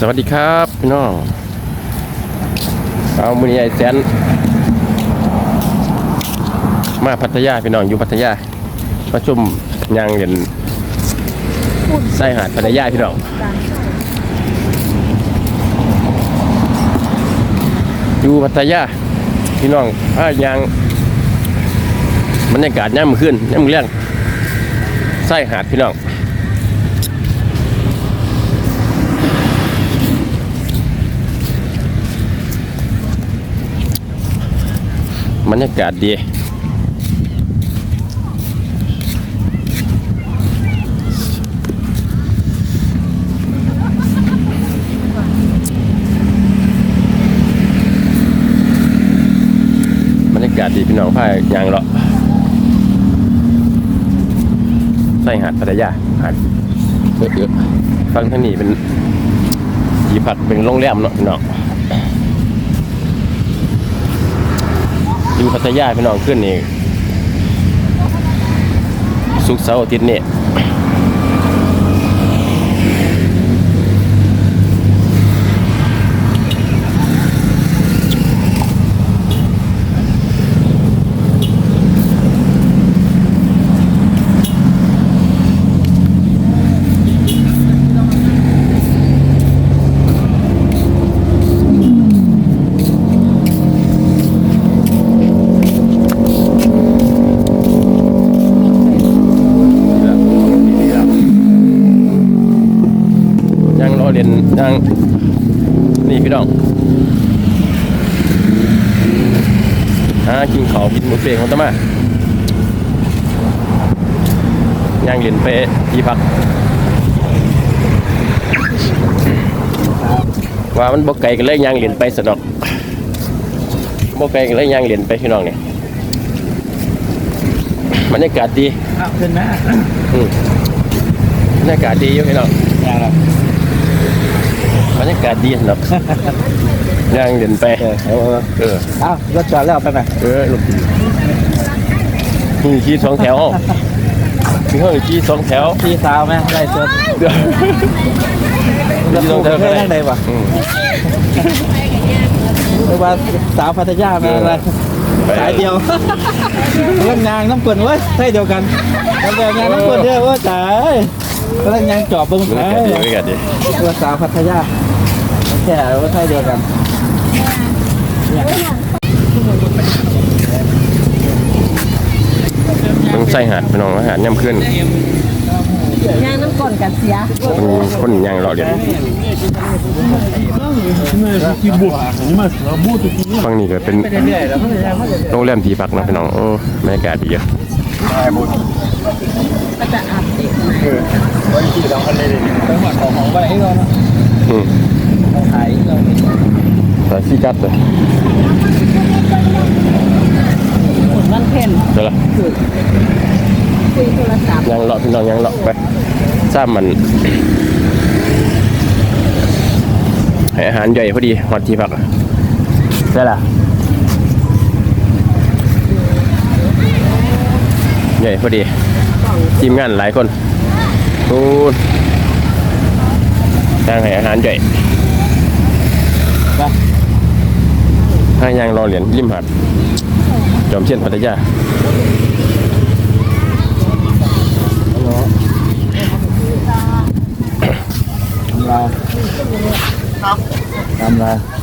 สวัสดีครับพี่น้อง เอามือนี้ไอแสน มาพัทยาพี่น้องอยู่พัทยาประชุมยางเรียนไส้หาดพัทยาพี่น้องอยู่พัทยาพี่น้องถ้ายางบรรยากาศย่ำขึ้นย่ำเลี้ยงไส้หาดพี่น้อง บรรยากาศดี บรรยากาศดีพี่น้องพายยางเลาะใส่หาดพัทยาหาดเยอะๆฟังทางนี้เป็นที่พักเป็นโรงแรมเนาะพี่น้อง อยู่พัทยาพี่น้องขึ้นนี่สุกเสาร์อาทิตย์นี่ ยนยังนี่พี่น้องหากินข้าวกินบุฟเฟ่ต์ของตะมายังเรียนไปที่พักว่ามันบกไก่กันเลยยังเรียนไปสนอกบกไก่กันเลยยังเรียนไปพี่น้องเนี่ยบรรยากาศดีอ้าวขึ้นนะอืมบรรยากาศดีอยู่พี่น้องอย่างละ บรรยากาศดีสนับย่างเดินไปเออเออเอออ้าวรถจอดแล้วไปไหมเออลูกนี่ขี่สองแถวมีห้องขี่สองแถวพี่สาวไหมได้ตัวเดี๋ยวรถขี่สตู้องแถวเคก็ยได้นั่งได้ปะอืมหรือว่าสาวพัทยาไหมอะไรไปสายเดียวเรื่องยางน้ำกลนเว้ยใช่เดียวกันแล้วแบบยางน้ำกลนเด้อเว่าจ๋าเรื่องยางจอบเบิ้งบรรไปยากาศดีบรรยากาศดีตัวสาวพัทยา แค่ว่าใช่เดียวกันต้องใส่หาดพี่น้องอาหารย่ำขึ้นย่างน้ำก่อนกันเสียคนคนย่างรอเรียนฝั่งนี้ก็เป็นเรื่อยๆแล้วก็ยางเขาจะโรงแรมที่พักเนาะพี่น้องโอ้บรรยากาศดีอะก็จะอาบอีกเป็นหัวของของไปให้เราเนาะ อืมของขายเราใส่ซีกัดเลยฝนวันเพ็ญเดี๋ยวละคุยโทรศัพท์ย่างเลาะพี่น้องย่างเลาะไปทราบมันให้อาหารย่อยพอดีฮอดที่พักอะได้ละใหญ่พอดีทีมงานหลายคนโอ้ ย่างให้อาหารใหญ่ไปให้ย่างรอเหรียญริมหาดจอมเชียนพัทยาทำลายทำลา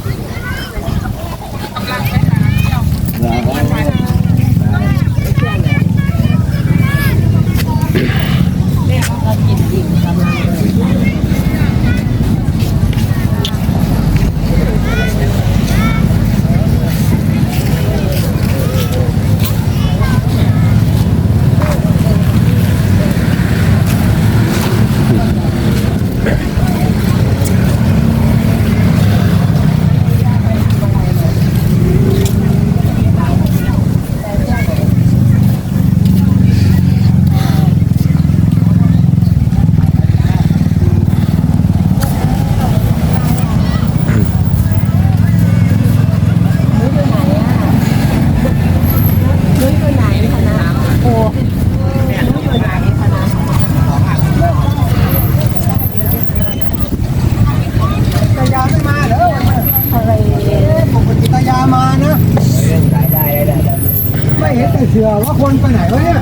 ยเชื่อว่าคนไปไหนวะเนี่ย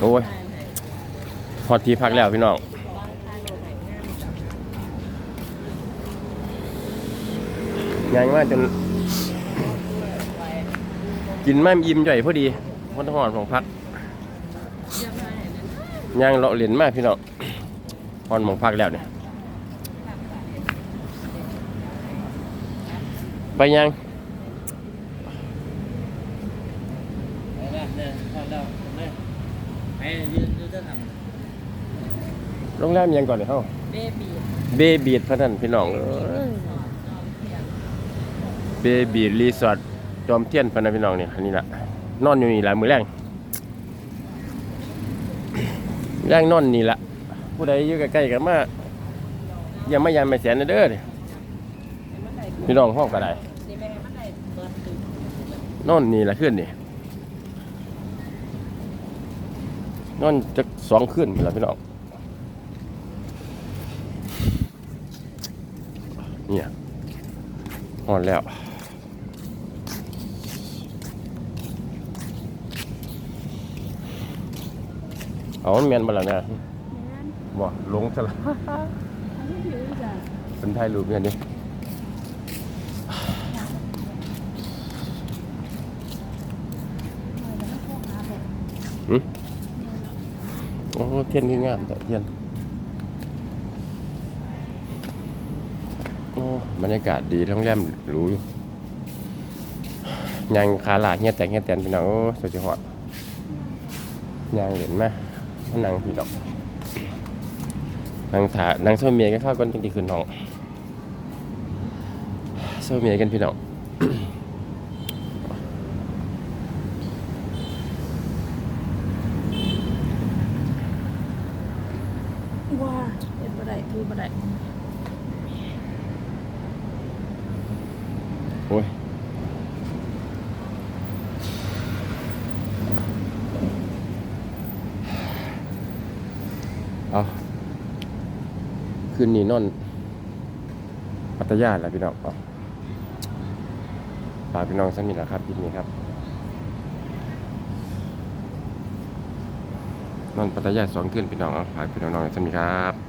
โอ้ยพอทีพักแล้วพี่น้องยังมากจน กินแม่มอิ่มจ่อยพอดีพอทหอนของพักย่างเลาะเหรียญมากพี่น้องพอนหมองพักแล้วเนี่ย ไปยัง โรงแรมยังก่อนเลยเฮาเบบีเบบีดพะนันพี่น้องเบบีดรีสอร์ทจอมเทียนพะนันพี่น้องเนี่ยอันนี้ละนอนอยู่นี่ละมือแรงแรงนอนนี่ละผู้ใดอยู่ใกล้ๆกันมาอย่ามายันไม่แสนนเด้อเนี่ยพี่น้องห้องก็ได้นี่แม่มันได้เปิดตึกนอนนี่ละขึ้นนี่ นอนจะสองขึ้นแล้วพี่น้องเนี่ยนอนแล้วเอามันแมนมาแล้วนะบ่ลงซะละเป็นไทยรูปเนี่ยนี่หึ โอ้เทียนที่งามแต่เทียนโอ้บรรยากาศดีโรงแรมหรูอยู่ยังขาลาเงี้ยแต่เงี้ยแต่นพี่น้องโอ้สุดยอดยังเห็นไหมมานั่งพี่ดอกนั่งถานั่งโซเมียกันเข้ากันจริงๆคืนน้องโซเมียกันพี่น้อง ว้าเป็นบ่ได้พูดบ่ได้ โอ้ยเอาคืนนี้นอนพัทยาแหละพี่น้องเอาฝากพี่น้องสักนิดนะครับพี่นี้ครับ นอนพัทยาสองคืนพี่น้องเอาฝากพี่น้องสักนิดครับ